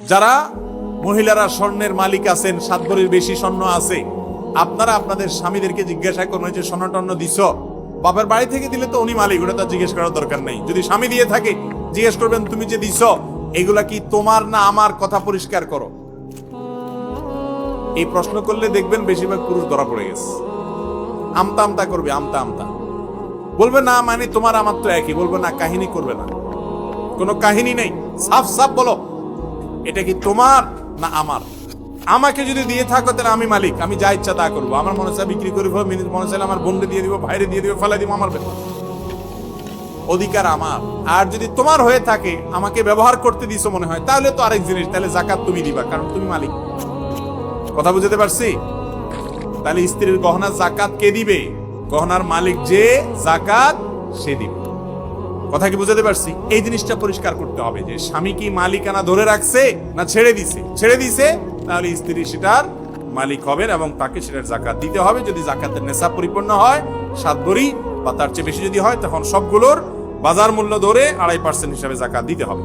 যারা মহিলারা স্বর্ণের মালিক আছেন সাত ভরির বেশি স্বর্ণ আছে, আপনারা আপনাদের স্বামীদেরকে জিজ্ঞাসা করুন যে স্বর্ণ টর্ণ দিছ? বাপের বাড়ি থেকে দিলে তো উনি মালিক, ওটা তার জিজ্ঞেস করার দরকার নেই। যদি স্বামী দিয়ে থাকে, জিজ্ঞেস করবেন, তুমি যে দিছ, এগুলা কি তোমার না আমার? কথা পরিষ্কার করো। এই প্রশ্ন করলে দেখবেন বেশিরভাগ পুরুষ ধরা পড়ে গেছে। আমতা আমতা করবে, আমতা আমতা। বলবে, না মানে তোমার আমার তো একই। বলবে, না, কাহিনী করবে না। কোনো কাহিনী নেই। সাফ সাফ বলো। এটা কি তোমার না আমার? আমাকে যদি দিয়ে থাকো, তাহলে আমি মালিক। আমি যা ইচ্ছা তা করব। আমার মনে চায় বিক্রি করে দেবো, মিনিট মনে চাইলে আমার বন্ধু দিয়ে দিব, ভাইরে দিয়ে দিব, ফেলাই দিব, আমার অধিকার আমার। আর যদি তোমার হয়ে থাকে, আমাকে ব্যবহার করতে দিছো মনে হয়, তাহলে তো আরেক জিনিস, তাহলে জাকাত তুমি দিবা, কারণ তুমি মালিক। কথা বুঝতে পারছি? তাহলে স্ত্রীর গহনা জাকাত কে দিবে? গহনার মালিক যে, জাকাত সে দিবে। কথা কি বুঝাতে পারছি? এই জিনিসটা পরিষ্কার করতে হবে যে, স্বামী কি মালিকানা ধরে রাখছে না ছেড়ে দিছে? ছেড়ে দিছে, তাহলে স্ত্রী সেটার মালিক হবেন এবং তাকে সেটার জাকাত দিতে হবে। যদি জাকাতের নেশা পরিপূর্ণ হয়, সাত ভরি বা তার চেয়ে বেশি যদি হয়, তখন সবগুলোর বাজার মূল্য ধরে আড়াই পার্সেন্ট হিসাবে জাকাত দিতে হবে।